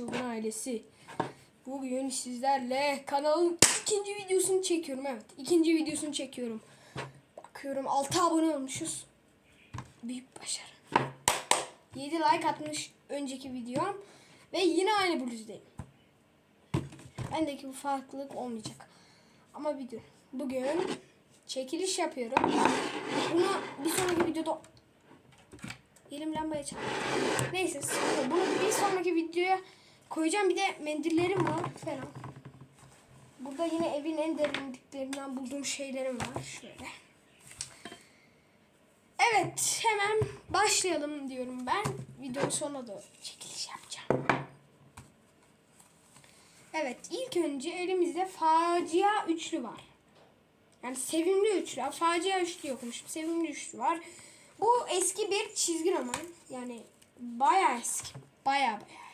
Çılgın ailesi. Bugün sizlerle kanalın ikinci videosunu çekiyorum. Evet ikinci videosunu çekiyorum. Bakıyorum 6 abone olmuşuz. Büyük başarı. 7 like atmış önceki videom. Ve yine aynı bluzdayım. Bendeki bu farklılık olmayacak. Ama video. Bugün çekiliş yapıyorum. Bunu bir sonraki videoda Elim lambaya çarptı. Neyse. Bunu bir sonraki videoya koyacağım. Bir de mendillerim var falan. Burada yine evin en derinliklerinden bulduğum şeylerim var. Şöyle. Evet hemen başlayalım diyorum ben. Videonun sonuna doğru çekiliş yapacağım. Evet ilk önce elimizde facia üçlü var. Yani sevimli üçlü. Facia üçlü yokmuş. Sevimli üçlü var. Bu eski bir çizgi roman. Yani bayağı eski. Bayağı bayağı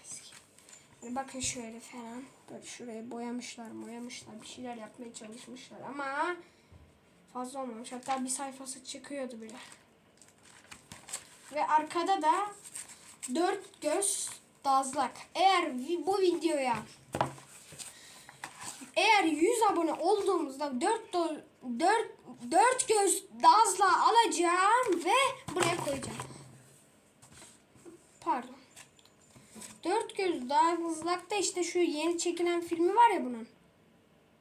bakın şöyle falan. Böyle şuraya boyamışlar, boyamışlar. Bir şeyler yapmaya çalışmışlar ama fazla olmamış. Hatta bir sayfası çıkıyordu bile. Ve arkada da dört göz dazlak. Eğer bu videoya eğer 100 abone olduğumuzda 4 do, 4 4 göz dazla alacağım ve buraya koyacağım. Pardon. 4 göz dazlakta işte şu yeni çekilen filmi var ya bunun.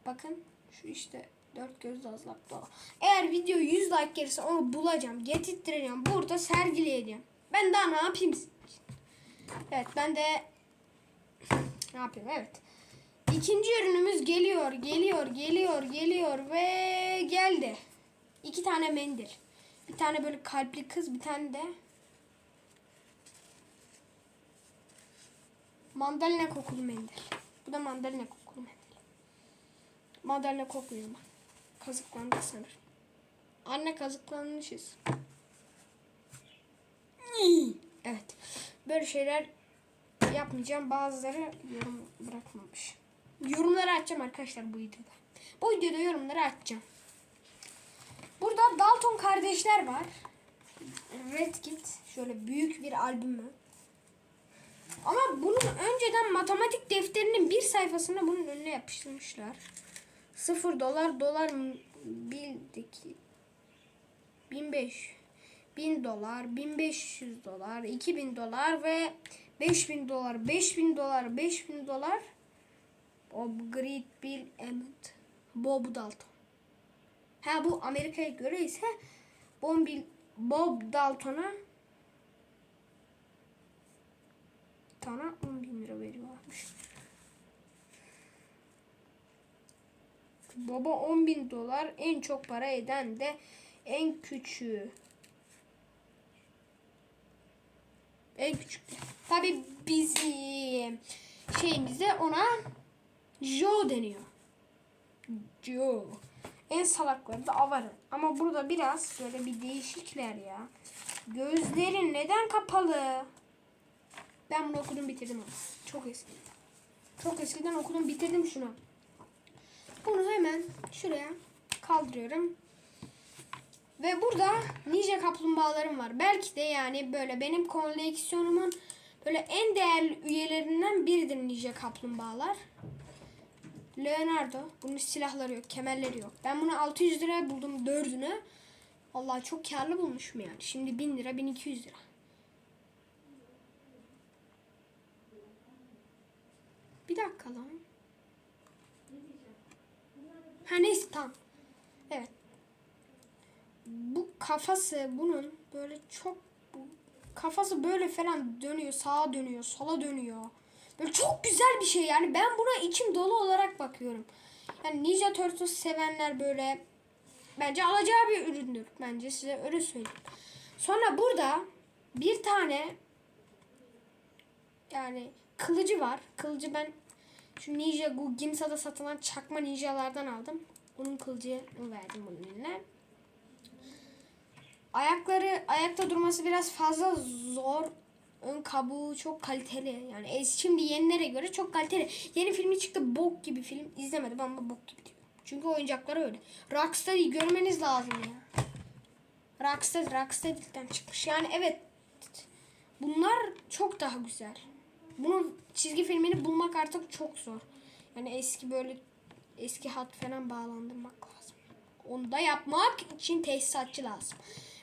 Bakın şu işte 4 göz dazlakta o. Eğer video 100 like gelirse onu bulacağım, getirttireceğim, burada sergileyeceğim. Ben daha ne yapayım? Evet ben de ne yapayım? Evet. İkinci ürünümüz geliyor, geliyor, geliyor, geliyor ve geldi. İki tane mendil. Bir tane böyle kalpli kız, bir tane de mandalina kokulu mendil. Bu da mandalina kokulu mendil. Mandalina kokmuyor ama. Kazıklandık sanırım. Anne kazıklanmışız. Evet. Böyle şeyler yapmayacağım. Bazıları yorum bırakmamış. Yorumları açacağım arkadaşlar bu videoda. Bu videoda yorumları açacağım. Burada Dalton kardeşler var. Red Kit. Şöyle büyük bir albümü. Ama bunun önceden matematik defterinin bir sayfasını bunun önüne yapıştırmışlar. 0 dolar dolar bildik. 1500 1000 dolar, 1500 dolar, 2000 dolar ve 5000 dolar, 5000 dolar, 5000 dolar. Great Bill Emmett. Bob Dalton. Ha bu Amerika'ya göre ise Bob, Bob Dalton'a tane 10 bin lira veriyorlarmış. Baba 10 bin dolar en çok para eden de en küçüğü. En küçük. Tabi bizim şeyimizde ona Joe deniyor. Joe. En salakları da avarı. Ama burada biraz böyle bir değişikler ya. Gözlerin neden kapalı? Ben bunu okudum bitirdim. Çok eski. Çok eskiden okudum bitirdim şunu. Bunu hemen şuraya kaldırıyorum. Ve burada ninja kaplumbağalarım var. Belki de yani böyle benim koleksiyonumun böyle en değerli üyelerinden biridir ninja kaplumbağalar. Leonardo. Bunun silahları yok, kemerleri yok. Ben bunu 600 liraya buldum dördünü. Allah çok karlı bulmuşum yani. Şimdi 1000 lira, 1200 lira. Bir dakika lan. Ha neyse tamam. Evet. Bu kafası bunun böyle çok kafası böyle falan dönüyor. Sağa dönüyor, sola dönüyor. Böyle çok güzel bir şey yani. Ben buna içim dolu olarak bakıyorum. Yani Ninja Turtles sevenler böyle bence alacağı bir üründür. Bence size öyle söyleyeyim. Sonra burada bir tane yani kılıcı var. Kılıcı ben şu Ninja Gu Ginsa'da satılan çakma ninjalardan aldım. Onun kılıcını verdim bunun eline. Ayakları ayakta durması biraz fazla zor. Ön kabuğu çok kaliteli. Yani es- şimdi yenilere göre çok kaliteli. Yeni filmi çıktı bok gibi film. İzlemedim ama bok gibi diyor. Çünkü oyuncakları öyle. Rocksteady görmeniz lazım ya. Rocksteady, Rocksteady'den çıkmış. Yani evet bunlar çok daha güzel. Bunun çizgi filmini bulmak artık çok zor. Yani eski böyle eski hat falan bağlandırmak lazım. Onu da yapmak için tesisatçı lazım.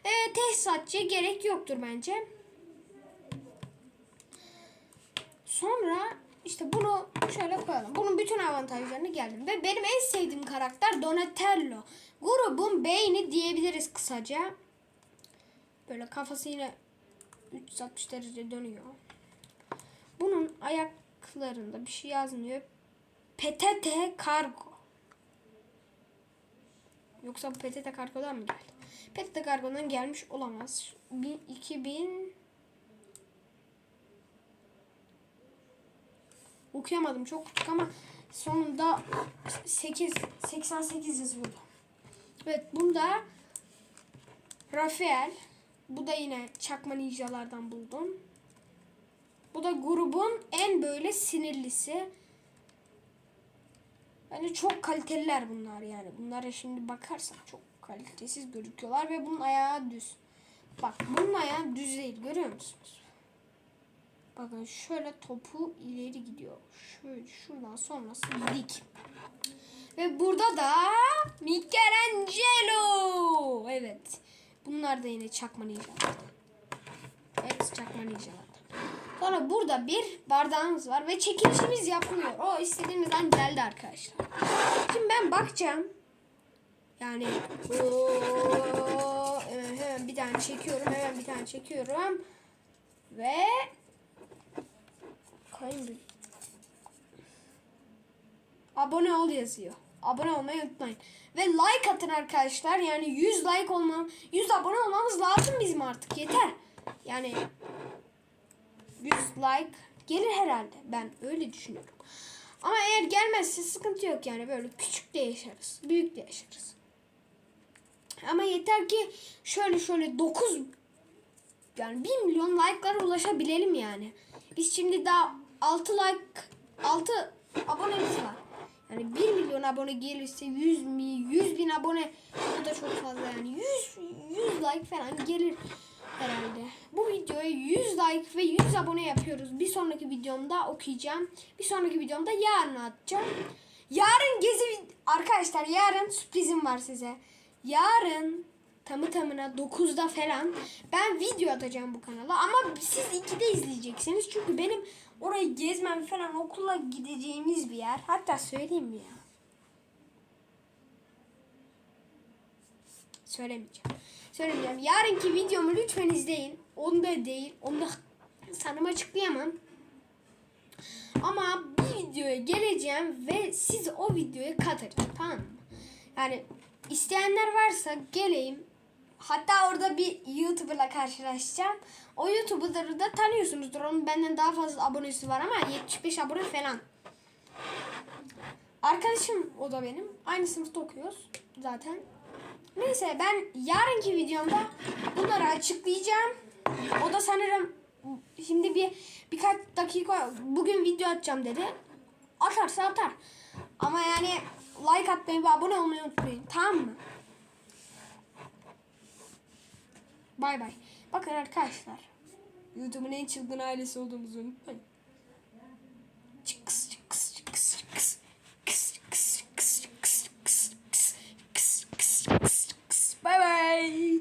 Evet tesisatçıya gerek yoktur bence. Sonra işte bunu şöyle koyalım. Bunun bütün avantajlarını geldim. Ve benim en sevdiğim karakter Donatello. Grubun beyni diyebiliriz kısaca. Böyle kafası yine 360 derece dönüyor. Bunun ayaklarında bir şey yazmıyor. PTT Kargo. Yoksa bu PTT Kargo'dan mı geldi? PTT Kargo'dan gelmiş olamaz. Bir- 2000 Okuyamadım çok küçük ama sonunda 8 88 yazıyordu. Evet bunda Rafael bu da yine çakma ninjalardan buldum. Bu da grubun en böyle sinirlisi. Bence çok kaliteliler bunlar yani. Bunlara şimdi bakarsak çok kalitesiz gözüküyorlar ve bunun ayağı düz. Bak bunun ayağı düz değil görüyor musunuz? Bakın şöyle topu ileri gidiyor. Şöyle şuradan sonrası dik. Ve burada da Michelangelo. Evet. Bunlar da yine çakma ninjalardan. Hepsi çakma ninjalardan. Sonra burada bir bardağımız var ve çekilişimiz yapılıyor. O istediğimizden geldi arkadaşlar. Şimdi ben bakacağım. Yani oo, hemen, bir tane çekiyorum. Hemen bir tane çekiyorum. Ve Kayın bir. Abone ol yazıyor. Abone olmayı unutmayın. Ve like atın arkadaşlar. Yani 100 like olmam, 100 abone olmamız lazım bizim artık. Yeter. Yani 100 like gelir herhalde. Ben öyle düşünüyorum. Ama eğer gelmezse sıkıntı yok yani. Böyle küçük de yaşarız. Büyük de yaşarız. Ama yeter ki şöyle şöyle 9 yani 1 milyon like'lara ulaşabilelim yani. Biz şimdi daha 6 like 6 abonemiz var. Yani 1 milyon abone gelirse 100 mi 100 bin abone bu da çok fazla yani 100 100 like falan gelir herhalde. Bu videoya 100 like ve 100 abone yapıyoruz. Bir sonraki videomda okuyacağım. Bir sonraki videomda yarın atacağım. Yarın gezi arkadaşlar yarın sürprizim var size. Yarın tamı tamına 9'da falan ben video atacağım bu kanala ama siz 2'de izleyeceksiniz çünkü benim orayı gezmem falan okula gideceğimiz bir yer hatta söyleyeyim mi ya söylemeyeceğim söylemeyeceğim yarınki videomu lütfen izleyin onda değil onda sanırım açıklayamam ama bir videoya geleceğim ve siz o videoya katacağım tamam mı yani isteyenler varsa geleyim Hatta orada bir YouTuber'la karşılaşacağım. O YouTuber'ı da tanıyorsunuzdur. Onun benden daha fazla abonesi var ama 75 abone falan. Arkadaşım o da benim. Aynı sınıfta okuyoruz zaten. Neyse ben yarınki videomda bunları açıklayacağım. O da sanırım şimdi bir birkaç dakika bugün video atacağım dedi. Atarsa atar. Ama yani like atmayı ve abone olmayı unutmayın. Tamam mı? Bay bay. Bakın arkadaşlar. YouTube'un en çılgın ailesi olduğumuzu unutmayın. Yay!